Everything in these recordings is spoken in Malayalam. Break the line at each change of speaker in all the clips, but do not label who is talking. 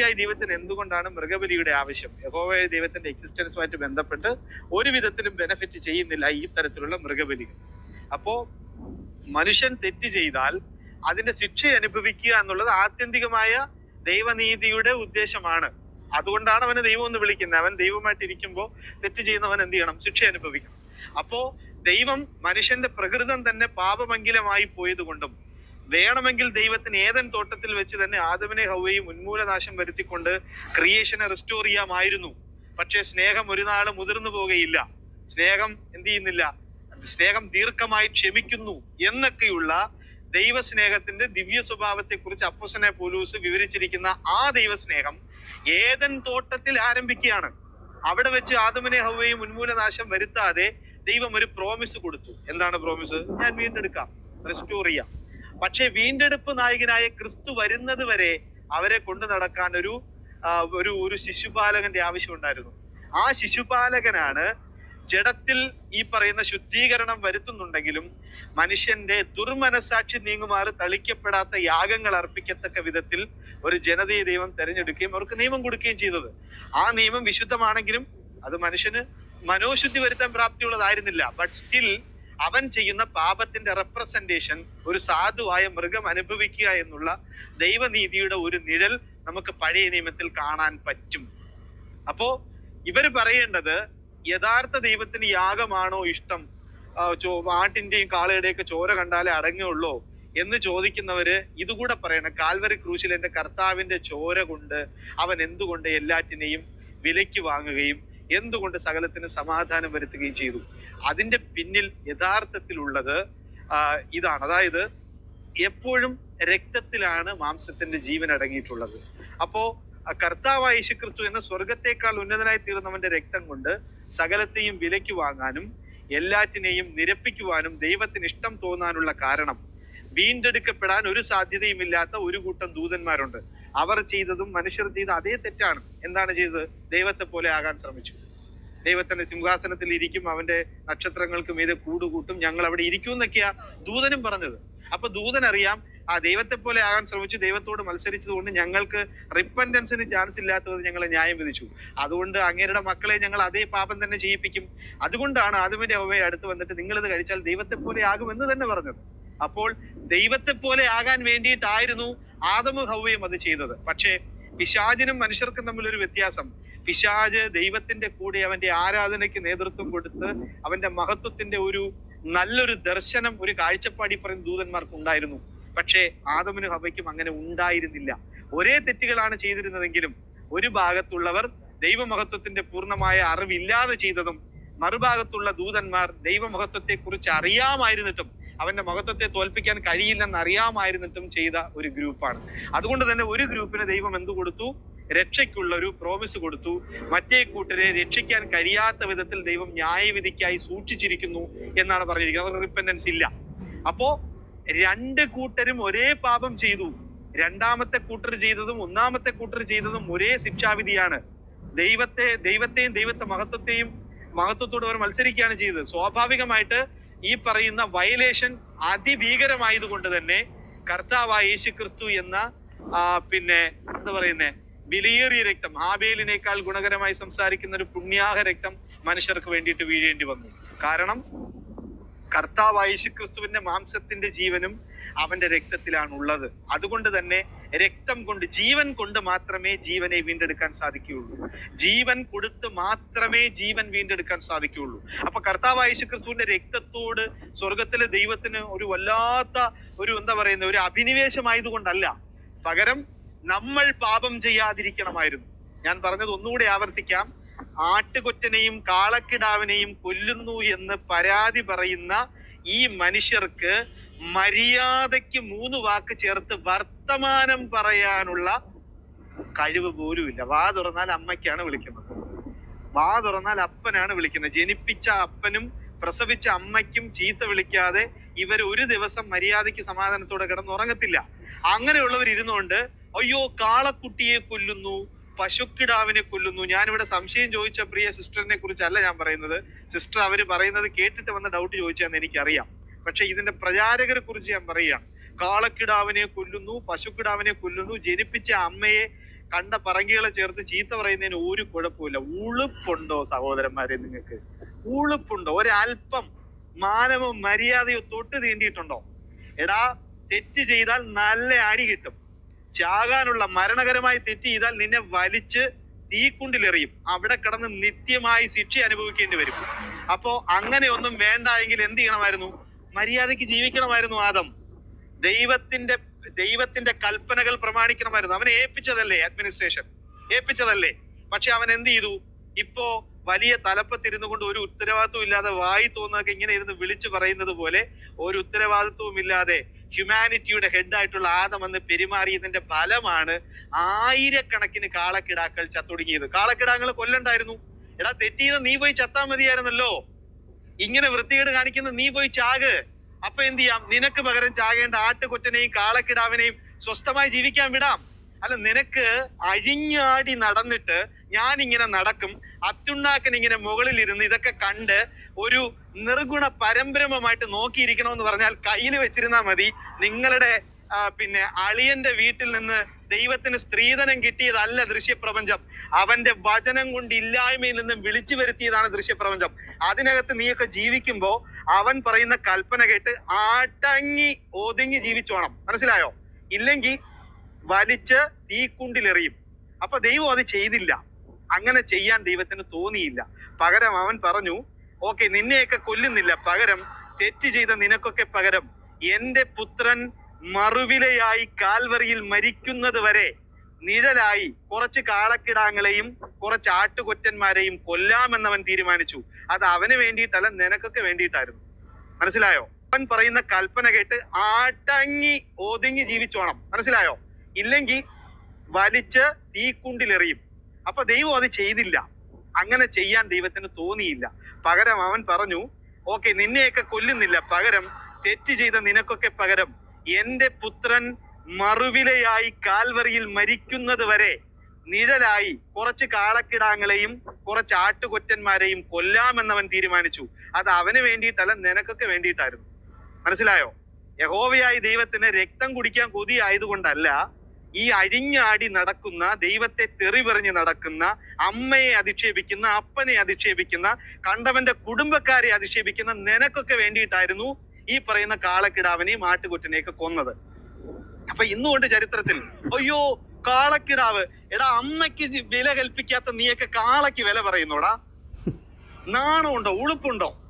ായി ദൈവത്തിന് എന്തുകൊണ്ടാണ് മൃഗബലിയുടെ ആവശ്യം? യഹോവയ ദൈവത്തിന്റെ എക്സിസ്റ്റൻസുമായിട്ട് ബന്ധപ്പെട്ട് ഒരു വിധത്തിലും ബെനഫിറ്റ് ചെയ്യുന്നില്ല ഈ തരത്തിലുള്ള മൃഗബലികൾ. അപ്പോ മനുഷ്യൻ തെറ്റ് ചെയ്താൽ അതിന്റെ ശിക്ഷ അനുഭവിക്കുക എന്നുള്ളത് ആത്യന്തികമായ ദൈവനീതിയുടെ ഉദ്ദേശമാണ്. അതുകൊണ്ടാണ് അവനെ ദൈവം എന്ന് വിളിക്കുന്നത്. അവൻ ദൈവമായിട്ട് ഇരിക്കുമ്പോൾ തെറ്റ് ചെയ്യുന്നവൻ എന്ത് ചെയ്യണം? ശിക്ഷ അനുഭവിക്കണം. അപ്പോ ദൈവം മനുഷ്യന്റെ പ്രകൃതം തന്നെ പാപമംഗിലമായി പോയത് കൊണ്ടും വേണമെങ്കിൽ ദൈവത്തിന് ഏതൻ തോട്ടത്തിൽ വെച്ച് തന്നെ ആദവിനെ ഹൗവയും ഉന്മൂലനാശം വരുത്തിക്കൊണ്ട് ക്രിയേഷനെ റിസ്റ്റോർ ചെയ്യാമായിരുന്നു. പക്ഷേ സ്നേഹം ഒരു നാൾ മുതിർന്നു പോകുകയില്ല സ്നേഹം എന്ത് ചെയ്യുന്നില്ല? സ്നേഹം ദീർഘമായി ക്ഷമിക്കുന്നു എന്നൊക്കെയുള്ള ദൈവസ്നേഹത്തിന്റെ ദിവ്യ സ്വഭാവത്തെ കുറിച്ച് അപ്പോസനെ പോലൂസ് വിവരിച്ചിരിക്കുന്ന ആ ദൈവസ്നേഹം ഏതൻ തോട്ടത്തിൽ ആരംഭിക്കുകയാണ്. അവിടെ വെച്ച് ആദമിനെ ഹൗവയും ഉന്മൂലനാശം വരുത്താതെ ദൈവം ഒരു പ്രോമിസ് കൊടുത്തു. എന്താണ് പ്രോമിസ് ഞാൻ വീണ്ടെടുക്കാം. റെസ്റ്റോർ ചെയ്യാം. പക്ഷേ വീണ്ടെടുപ്പ് നായകനായ ക്രിസ്തു വരുന്നത് വരെ അവരെ കൊണ്ടു നടക്കാൻ ഒരു ഒരു ഒരു ശിശുപാലകന്റെ ആവശ്യമുണ്ടായിരുന്നു ആ ശിശുപാലകനാണ് ജഡത്തിൽ ഈ പറയുന്ന ശുദ്ധീകരണം വരുത്തുന്നുണ്ടെങ്കിലും മനുഷ്യന്റെ ദുർമനസാക്ഷി നീങ്ങുമാറ് തളിക്കപ്പെടാത്ത യാഗങ്ങൾ അർപ്പിക്കത്തക്ക വിധത്തിൽ ഒരു ജനതയെ ദൈവം തെരഞ്ഞെടുക്കുകയും അവർക്ക് നിയമം കൊടുക്കുകയും ചെയ്തത്. ആ നിയമം വിശുദ്ധമാണെങ്കിലും അത് മനുഷ്യന് മനോശുദ്ധി വരുത്താൻ പ്രാപ്തിയുള്ളതായിരുന്നില്ല. ബട്ട് സ്റ്റിൽ അവൻ ചെയ്യുന്ന പാപത്തിന്റെ റെപ്രസെന്റേഷൻ ഒരു സാധുവായ മൃഗം അനുഭവിക്കുക എന്നുള്ള ദൈവനീതിയുടെ ഒരു നിഴൽ നമുക്ക് പഴയ നിയമത്തിൽ കാണാൻ പറ്റും. അപ്പോ ഇവർ പറയേണ്ടത് യഥാർത്ഥ ദൈവത്തിന് യാഗമാണോ ഇഷ്ടം? ആട്ടിന്റെയും കാളയുടെയും ഒക്കെ ചോര കണ്ടാലേ അടങ്ങുള്ളൂ എന്ന് ചോദിക്കുന്നവര് ഇതുകൂടെ പറയണം. കാൽവരി ക്രൂശിൽ കർത്താവിന്റെ ചോര കൊണ്ട് അവൻ എന്തുകൊണ്ട് എല്ലാറ്റിനെയും വിലയ്ക്ക് വാങ്ങുകയും എന്തുകൊണ്ട് സകലത്തിന് സമാധാനം വരുത്തുകയും ചെയ്തു? അതിന്റെ പിന്നിൽ യഥാർത്ഥത്തിലുള്ളത് ഇതാണ്. അതായത് എപ്പോഴും രക്തത്തിലാണ് മാംസത്തിന്റെ ജീവൻ അടങ്ങിയിട്ടുള്ളത്. അപ്പോ കർത്താവായ യേശുക്രിസ്തു എന്ന സ്വർഗത്തെക്കാൾ ഉന്നതനായി തീർന്നവന്റെ രക്തം കൊണ്ട് സകലത്തെയും വിലയ്ക്ക് വാങ്ങാനും എല്ലാറ്റിനെയും നിരപ്പിക്കുവാനും ദൈവത്തിന് ഇഷ്ടം തോന്നാനുള്ള കാരണം വീണ്ടെടുക്കപ്പെടാൻ ഒരു സാധ്യതയുമില്ലാത്ത ഒരു കൂട്ടം ദൂതന്മാരുണ്ട്. അവർ ചെയ്തതും മനുഷ്യർ ചെയ്ത അതേ തെറ്റാണ്. എന്താണ് ചെയ്തത്? ദൈവത്തെ പോലെ ആകാൻ ശ്രമിച്ചു. ദൈവത്തിന്റെ സിംഹാസനത്തിൽ ഇരിക്കും അവന്റെ നക്ഷത്രങ്ങൾക്ക് മീതെ കൂടുകൂട്ടും ഞങ്ങൾ അവിടെ ഇരിക്കും എന്നൊക്കെയാ ദൂതനും പറഞ്ഞത്. അപ്പൊ ദൂതൻ അറിയാം ആ ദൈവത്തെ പോലെ ആകാൻ ശ്രമിച്ചു ദൈവത്തോട് മത്സരിച്ചതുകൊണ്ട് ഞങ്ങൾക്ക് റിപ്പൻഡൻസിന് ചാൻസ് ഇല്ലാത്തത് ഞങ്ങളെ ന്യായം വിധിച്ചു. അതുകൊണ്ട് അങ്ങേരുടെ മക്കളെ ഞങ്ങൾ അതേ പാപം തന്നെ ചെയ്യിപ്പിക്കും. അതുകൊണ്ടാണ് ആദ്യമിന്റെ അവയെ അടുത്ത് വന്നിട്ട് നിങ്ങൾ ഇത് കഴിച്ചാൽ ദൈവത്തെ പോലെ ആകുമെന്ന് തന്നെ പറഞ്ഞത്. അപ്പോൾ ദൈവത്തെ പോലെ ആകാൻ വേണ്ടിയിട്ടായിരുന്നു ആദമു ഹൗവയും അത് ചെയ്തത്. പക്ഷേ പിശാചിനും മനുഷ്യർക്കും തമ്മിൽ ഒരു വ്യത്യാസം. പിശാജ് ദൈവത്തിന്റെ കൂടെ അവന്റെ ആരാധനയ്ക്ക് നേതൃത്വം കൊടുത്ത് അവന്റെ മഹത്വത്തിന്റെ ഒരു നല്ലൊരു ദർശനം ഒരു കാഴ്ചപ്പാടി പറയുന്ന ദൂതന്മാർക്ക് ഉണ്ടായിരുന്നു. പക്ഷേ ആദമിനും ഹവയ്ക്കും അങ്ങനെ ഉണ്ടായിരുന്നില്ല. ഒരേ തെറ്റുകളാണ് ചെയ്തിരുന്നതെങ്കിലും ഒരു ഭാഗത്തുള്ളവർ ദൈവമഹത്വത്തിന്റെ പൂർണമായ അറിവില്ലാതെ ചെയ്തതും മറുഭാഗത്തുള്ള ദൂതന്മാർ ദൈവമഹത്വത്തെ കുറിച്ച് അറിയാമായിരുന്നിട്ടും അവന്റെ മഹത്വത്തെ തോൽപ്പിക്കാൻ കഴിയില്ലെന്ന് അറിയാമായിരുന്നിട്ടും ചെയ്ത ഒരു ഗ്രൂപ്പാണ്. അതുകൊണ്ട് തന്നെ ഒരു ഗ്രൂപ്പിന് ദൈവം എന്ത് കൊടുത്തു? രക്ഷയ്ക്കുള്ള ഒരു പ്രോമിസ് കൊടുത്തു. മറ്റേ കൂട്ടരെ രക്ഷിക്കാൻ കഴിയാത്ത വിധത്തിൽ ദൈവം ന്യായവിധിക്കായി സൂക്ഷിച്ചിരിക്കുന്നു എന്നാണ് പറഞ്ഞിരിക്കുന്നത്. അവർ റിപ്പൻഡൻസ് ഇല്ല. അപ്പോ രണ്ട് കൂട്ടരും ഒരേ പാപം ചെയ്തു. രണ്ടാമത്തെ കൂട്ടർ ചെയ്തതും ഒന്നാമത്തെ കൂട്ടർ ചെയ്തതും ഒരേ ശിക്ഷാവിധിയാണ്. ദൈവത്തെ ദൈവത്തെയും ദൈവത്തെ മഹത്വത്തെയും മഹത്വത്തോട് അവർ മത്സരിക്കുകയാണ് ചെയ്തത്. സ്വാഭാവികമായിട്ട് ഈ പറയുന്ന വയലേഷൻ അതിഭീകരമായതുകൊണ്ട് തന്നെ കർത്താവായ യേശു ക്രിസ്തു എന്ന പിന്നെ എന്താ പറയുന്നേ വിലയേറിയ രക്തം ആബേലിനേക്കാൾ ഗുണകരമായി സംസാരിക്കുന്ന ഒരു പുണ്യാഹ രക്തം മനുഷ്യർക്ക് വേണ്ടിയിട്ട് വീഴേണ്ടി വന്നു. കാരണം കർത്താവായ യേശുക്രിസ്തുവിന്റെ മാംസത്തിന്റെ ജീവനും അവന്റെ രക്തത്തിലാണ് ഉള്ളത് അതുകൊണ്ട് തന്നെ രക്തം കൊണ്ട് ജീവൻ കൊണ്ട് മാത്രമേ ജീവനെ വീണ്ടെടുക്കാൻ സാധിക്കുകയുള്ളൂ. ജീവൻ കൊടുത്ത് മാത്രമേ ജീവൻ വീണ്ടെടുക്കാൻ സാധിക്കുകയുള്ളൂ. അപ്പൊ കർത്താവായ യേശുക്രിസ്തുവിന്റെ രക്തത്തോട് സ്വർഗത്തിലെ ദൈവത്തിന് ഒരു വല്ലാത്ത ഒരു എന്താ പറയുന്ന ഒരു അഭിനിവേശമായതുകൊണ്ടല്ല. പകരം നമ്മൾ പാപം ചെയ്യാതിരിക്കണമായിരുന്നു. ഞാൻ പറഞ്ഞത് ഒന്നുകൂടി ആവർത്തിക്കാം. ആട്ടുകൊറ്റനെയും കാളക്കിടാവിനെയും കൊല്ലുന്നു എന്ന് പരാതി പറയുന്ന ഈ മനുഷ്യർക്ക് മര്യാദയ്ക്ക് മൂന്ന് വാക്ക് ചേർത്ത് വർത്തമാനം പറയാനുള്ള കഴിവ് പോലും ഇല്ല. വാ തുറന്നാൽ അമ്മയ്ക്കാണ് വിളിക്കുന്നത്. വാ തുറന്നാൽ അപ്പനാണ് വിളിക്കുന്നത്. ജനിപ്പിച്ച അപ്പനും പ്രസവിച്ച അമ്മയ്ക്കും ചീത്ത വിളിക്കാതെ ഇവർ ഒരു ദിവസം മര്യാദയ്ക്ക് സമാധാനത്തോടെ കിടന്നുറങ്ങത്തില്ല അങ്ങനെയുള്ളവർ ഇരുന്നുകൊണ്ട് അയ്യോ കാളക്കുട്ടിയെ കൊല്ലുന്നു പശുക്കിടാവിനെ കൊല്ലുന്നു. ഞാനിവിടെ സംശയം ചോദിച്ച പ്രിയ സിസ്റ്ററിനെ കുറിച്ചല്ല ഞാൻ പറയുന്നത്. സിസ്റ്റർ അവർ പറയുന്നത് കേട്ടിട്ട് വന്ന ഡൗട്ട് ചോദിച്ചാന്ന് എനിക്കറിയാം. പക്ഷെ ഇതിന്റെ പ്രചാരകരെ കുറിച്ച് ഞാൻ പറയുക കാളക്കിടാവിനെ കൊല്ലുന്നു പശുക്കിടാവിനെ കൊല്ലുന്നു ജനിപ്പിച്ച അമ്മയെ കണ്ട പറങ്കികളെ ചേർത്ത് ചീത്ത പറയുന്നതിന് ഒരു കുഴപ്പമില്ല ഉളുപ്പുണ്ടോ സഹോദരന്മാരെ നിങ്ങൾക്ക്? ഉളുപ്പുണ്ടോ? ഒരല്പം മാനവും മര്യാദയും തൊട്ട് തീണ്ടിയിട്ടുണ്ടോ? എടാ തെറ്റ് ചെയ്താൽ നല്ല അടി കിട്ടും. ചാകാനുള്ള മരണകരമായി തെറ്റ് ചെയ്താൽ നിന്നെ വലിച്ച് തീക്കുണ്ടിലെറിയും. അവിടെ കിടന്ന് നിത്യമായി ശിക്ഷ അനുഭവിക്കേണ്ടി വരും. അപ്പോ അങ്ങനെയൊന്നും വേണ്ട എങ്കിൽ എന്ത് ചെയ്യണമായിരുന്നു? മര്യാദയ്ക്ക് ജീവിക്കണമായിരുന്നു ആദം. ദൈവത്തിന്റെ ദൈവത്തിന്റെ കൽപ്പനകൾ പ്രമാണിക്കണമായിരുന്നു. അവനെ ഏൽപ്പിച്ചതല്ലേ അഡ്മിനിസ്ട്രേഷൻ ഏൽപ്പിച്ചതല്ലേ? പക്ഷെ അവൻ എന്ത് ചെയ്തു? ഇപ്പോ വലിയ തലപ്പത്തിരുന്നു കൊണ്ട് ഒരു ഉത്തരവാദിത്വം ഇല്ലാതെ വായി തോന്നുന്നതൊക്കെ ഇങ്ങനെ ഇരുന്ന് വിളിച്ചു പറയുന്നത് പോലെ ഒരു ഉത്തരവാദിത്വവും ഇല്ലാതെ ഹ്യൂമാനിറ്റിയുടെ ഹെഡായിട്ടുള്ള ആദം അന്ന് പെരുമാറിയതിന്റെ ഫലമാണ് ആയിരക്കണക്കിന് കാളക്കിടാക്കൾ ചത്തൊടുങ്ങിയത്. കാളക്കിടാങ്ങൾ കൊല്ലണ്ടായിരുന്നു. എടാ തെറ്റിയത് നീ പോയി ചത്താൽ മതിയായിരുന്നല്ലോ. ഇങ്ങനെ വൃത്തികേട് കാണിക്കുന്ന നീ പോയി ചാക്. അപ്പൊ എന്ത് ചെയ്യാം? നിനക്ക് പകരം ചാകേണ്ട ആട്ടുകൊറ്റനെയും കാളക്കിടാവിനെയും സ്വസ്ഥമായി ജീവിക്കാൻ വിടാം. അല്ല നിനക്ക് അഴിഞ്ഞാടി നടന്നിട്ട് ഞാൻ ഇങ്ങനെ നടക്കും അത്യുണ്ടാക്കൻ ഇങ്ങനെ മുകളിൽ ഇരുന്ന് ഇതൊക്കെ കണ്ട് ഒരു നിർഗുണ പരമ്പരമായിട്ട് നോക്കിയിരിക്കണമെന്ന് പറഞ്ഞാൽ കയ്യിൽ വെച്ചിരുന്നാ മതി. നിങ്ങളുടെ പിന്നെ അളിയന്റെ വീട്ടിൽ നിന്ന് ദൈവത്തിന് സ്ത്രീധനം കിട്ടിയതല്ല ദൃശ്യപ്രപഞ്ചം. അവന്റെ വചനം കൊണ്ട് ഇല്ലായ്മയിൽ നിന്നും വിളിച്ചു വരുത്തിയതാണ് ദൃശ്യപ്രപഞ്ചം. അതിനകത്ത് നീയൊക്കെ ജീവിക്കുമ്പോ അവൻ പറയുന്ന കൽപ്പന കേട്ട് ആട്ടങ്ങി ഒതുങ്ങി ജീവിച്ചോണം. മനസ്സിലായോ? ഇല്ലെങ്കിൽ വലിച്ച് തീക്കുണ്ടിലെറിയും. അപ്പൊ ദൈവം അത് ചെയ്തില്ല. അങ്ങനെ ചെയ്യാൻ ദൈവത്തിന് തോന്നിയില്ല. പകരം അവൻ പറഞ്ഞു ഓക്കെ നിന്നെയൊക്കെ കൊല്ലുന്നില്ല. പകരം തെറ്റ് ചെയ്ത നിനക്കൊക്കെ പകരം എന്റെ പുത്രൻ മറുവിലയായി കാൽവറിയിൽ മരിക്കുന്നത് വരെ നിഴലായി കുറച്ച് കാളക്കിടാങ്ങളെയും കുറച്ച് ആട്ടുകൊറ്റന്മാരെയും കൊല്ലാമെന്നവൻ തീരുമാനിച്ചു. അത് അവന് വേണ്ടിയിട്ടല്ല നിനക്കൊക്കെ വേണ്ടിയിട്ടായിരുന്നു. മനസ്സിലായോ? അവൻ പറയുന്ന കൽപ്പന കേട്ട് ആട്ടങ്ങി ഒതുങ്ങി ജീവിച്ചോണം. മനസ്സിലായോ? ഇല്ലെങ്കിൽ വലിച്ച് തീക്കുണ്ടിലെറിയും. അപ്പൊ ദൈവം അത് ചെയ്തില്ല. അങ്ങനെ ചെയ്യാൻ ദൈവത്തിന് തോന്നിയില്ല. പകരം അവൻ പറഞ്ഞു ഓക്കെ നിന്നെയൊക്കെ കൊല്ലുന്നില്ല. പകരം തെറ്റ് ചെയ്ത നിനക്കൊക്കെ പകരം എന്റെ പുത്രൻ മറുവിലയായി കാൽവറിയിൽ മരിക്കുന്നത് വരെ നിഴലായി കുറച്ച് കാളക്കിടാങ്ങളെയും കുറച്ച് ആട്ടുകൊറ്റന്മാരെയും കൊല്ലാമെന്നവൻ തീരുമാനിച്ചു. അത് അവന് വേണ്ടിയിട്ടല്ല നിനക്കൊക്കെ വേണ്ടിയിട്ടായിരുന്നു. മനസ്സിലായോ? യഹോവയായി ദൈവത്തിന് രക്തം കുടിക്കാൻ കൊതി ആയതുകൊണ്ടല്ല ഈ അഴിഞ്ഞാടി നടക്കുന്ന ദൈവത്തെ തെറി പറഞ്ഞ് നടക്കുന്ന അമ്മയെ അധിക്ഷേപിക്കുന്ന അപ്പനെ അധിക്ഷേപിക്കുന്ന കണ്ടവന്റെ കുടുംബക്കാരെ അധിക്ഷേപിക്കുന്ന നിനക്കൊക്കെ വേണ്ടിയിട്ടായിരുന്നു ഈ പറയുന്ന കാളക്കിടാവിനെയും ആട്ടുകൊറ്റനെയൊക്കെ കൊന്നത്. അപ്പൊ ഇന്നുകൊണ്ട് ചരിത്രത്തിൽ അയ്യോ കാളക്കിടാവ്. എടാ അമ്മയ്ക്ക് വില കൽപ്പിക്കാത്ത നീയൊക്കെ കാളയ്ക്ക് വില പറയുന്നോടാ. നാണമുണ്ടോ ഉളുപ്പുണ്ടോ?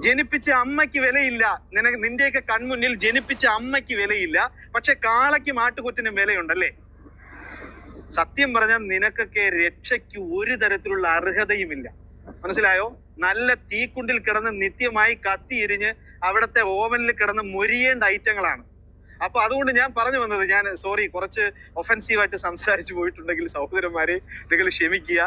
ജനിപ്പിച്ച അമ്മയ്ക്ക് വിലയില്ല. നിനക്ക് നിന്റെയൊക്കെ കൺമുന്നിൽ ജനിപ്പിച്ച അമ്മയ്ക്ക് വിലയില്ല. പക്ഷെ കാളയ്ക്ക് മാട്ടുകൊറ്റിനും വിലയുണ്ടല്ലേ? സത്യം പറഞ്ഞാൽ നിനക്കൊക്കെ രക്ഷയ്ക്ക് ഒരു തരത്തിലുള്ള അർഹതയുമില്ല. മനസ്സിലായോ? നല്ല തീക്കുണ്ടിൽ കിടന്ന് നിത്യമായി കത്തിയിരിഞ്ഞ് അവിടത്തെ ഓവനിൽ കിടന്ന് മൊരിയേണ്ട ഐറ്റങ്ങളാണ്. അപ്പൊ അതുകൊണ്ട് ഞാൻ പറഞ്ഞു വന്നത് ഞാൻ സോറി കുറച്ച് ഒഫൻസീവായിട്ട് സംസാരിച്ചു പോയിട്ടുണ്ടെങ്കിൽ സഹോദരന്മാരെ നിങ്ങൾ ക്ഷമിക്കുക.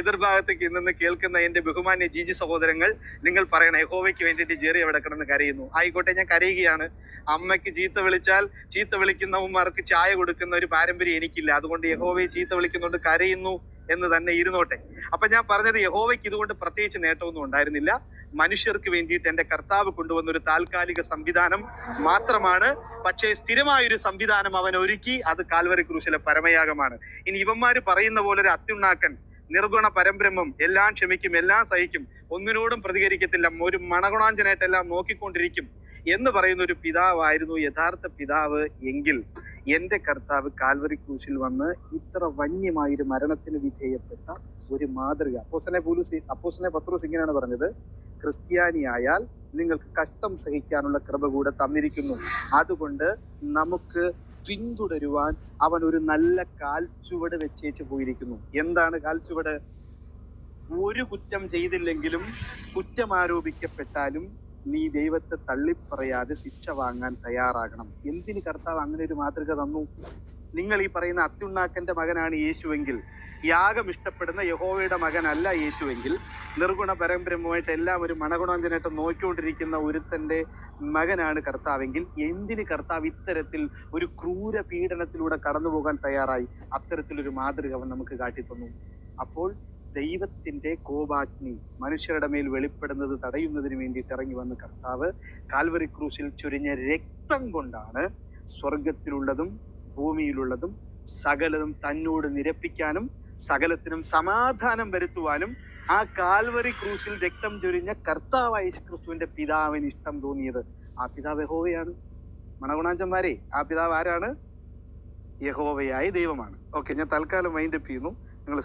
എതിർഭാഗത്തേക്ക് നിന്ന് കേൾക്കുന്ന എന്റെ ബഹുമാന്യ ജീജി സഹോദരങ്ങൾ നിങ്ങൾ പറയണം യഹോവയ്ക്ക് വേണ്ടിയിട്ട് ജെറി അവിടെ കിടന്ന് കരയുന്നു. ആയിക്കോട്ടെ ഞാൻ കരയുകയാണ്. അമ്മയ്ക്ക് ചീത്ത വിളിച്ചാൽ ചീത്ത വിളിക്കുന്നവന്മാർക്ക് ചായ കൊടുക്കുന്ന ഒരു പാരമ്പര്യം എനിക്കില്ല. അതുകൊണ്ട് യഹോവയെ ചീത്ത വിളിക്കുന്നുണ്ട് കരയുന്നു. എന്ന് തന്നെ ഇരുന്നോട്ടെ. അപ്പൊ ഞാൻ പറഞ്ഞത് യഹോവയ്ക്ക് ഇതുകൊണ്ട് പ്രത്യേകിച്ച് നേട്ടമൊന്നും ഉണ്ടായിരുന്നില്ല. മനുഷ്യർക്ക് വേണ്ടിയിട്ട് എന്റെ കർത്താവ് കൊണ്ടുവന്ന ഒരു താൽക്കാലിക സംവിധാനം മാത്രമാണ്. പക്ഷേ സ്ഥിരമായൊരു സംവിധാനം അവൻ ഒരുക്കി അത് കാൽവരി ക്രൂശിലെ പരമയാഗമാണ്. ഇനി ഇവന്മാര് പറയുന്ന പോലെ ഒരു അത്യുണ്ണാക്കൻ നിർഗുണ പരബ്രഹ്മം എല്ലാം ക്ഷമിക്കും എല്ലാം സഹിക്കും ഒന്നിനോടും പ്രതികരിക്കത്തില്ല ഒരു മണഗുണാഞ്ചനായിട്ടെല്ലാം നോക്കിക്കൊണ്ടിരിക്കും എന്ന് പറയുന്ന ഒരു പിതാവായിരുന്നു യഥാർത്ഥ പിതാവ് എങ്കിൽ. എന്റെ കർത്താവ് കാൽവറി ക്രൂശിൽ വന്ന് ഇത്ര വന്യമായൊരു മരണത്തിന് വിധേയപ്പെട്ട ഒരു മാതൃക. അപ്പോസനെ പോലും അപ്പോസനെ പത്രോസ് ഇങ്ങനെയാണ് പറഞ്ഞത്. ക്രിസ്ത്യാനിയായാൽ നിങ്ങൾക്ക് കഷ്ടം സഹിക്കാനുള്ള കൃപ കൂടെ തന്നിരിക്കുന്നു. അതുകൊണ്ട് നമുക്ക് പിന്തുടരുവാൻ അവൻ ഒരു നല്ല കാൽച്ചുവട് വെച്ചേച്ച് പോയിരിക്കുന്നു. എന്താണ് കാൽച്ചുവട്? ഒരു കുറ്റം ചെയ്തില്ലെങ്കിലും കുറ്റം ആരോപിക്കപ്പെട്ടാലും നീ ദൈവത്തെ തള്ളിപ്പറയാതെ ശിക്ഷ വാങ്ങാൻ തയ്യാറാകണം. എന്തിന് കർത്താവ് അങ്ങനെ ഒരു മാതൃക തന്നു? നിങ്ങൾ ഈ പറയുന്ന അത്യുണ്ണാക്കന്റെ മകനാണ് യേശുവെങ്കിൽ യാഗം ഇഷ്ടപ്പെടുന്ന യഹോവയുടെ മകനല്ല യേശുവെങ്കിൽ നിർഗുണ പരമ്പരമായിട്ട് എല്ലാം ഒരു മണഗുണാഞ്ജനായിട്ട് നോക്കിക്കൊണ്ടിരിക്കുന്ന ഒരുത്തന്റെ മകനാണ് കർത്താവെങ്കിൽ എന്തിന് കർത്താവ് ഇത്തരത്തിൽ ഒരു ക്രൂര പീഡനത്തിലൂടെ കടന്നു പോകാൻ തയ്യാറായി? അത്തരത്തിലൊരു മാതൃക അവൻ നമുക്ക് കാട്ടിത്തന്നു. അപ്പോൾ ദൈവത്തിന്റെ കോപാഗ്നി മനുഷ്യരുടെ മേൽ വെളിപ്പെടുന്നത് തടയുന്നതിന് വേണ്ടിയിട്ട് ഇറങ്ങി വന്ന കർത്താവ് കാൽവറി ക്രൂസിൽ ചൊരിഞ്ഞ രക്തം കൊണ്ടാണ് സ്വർഗത്തിലുള്ളതും ഭൂമിയിലുള്ളതും സകലതും തന്നോട് നിരപ്പിക്കാനും സകലത്തിനും സമാധാനം വരുത്തുവാനും ആ കാൽവറി ക്രൂസിൽ രക്തം ചൊരിഞ്ഞ കർത്താവായ ക്രിസ്തുവിന്റെ പിതാവിന് ഇഷ്ടം തോന്നിയത് ആ പിതാവ് യഹോവയാണ്. മണഗുണാഞ്ചന്മാരെ ആ പിതാവ് ആരാണ്? യഹോവയായ ദൈവമാണ്. ഓക്കെ ഞാൻ തൽക്കാലം മൈൻഡപ്പ് ചെയ്യുന്നു. നിങ്ങൾ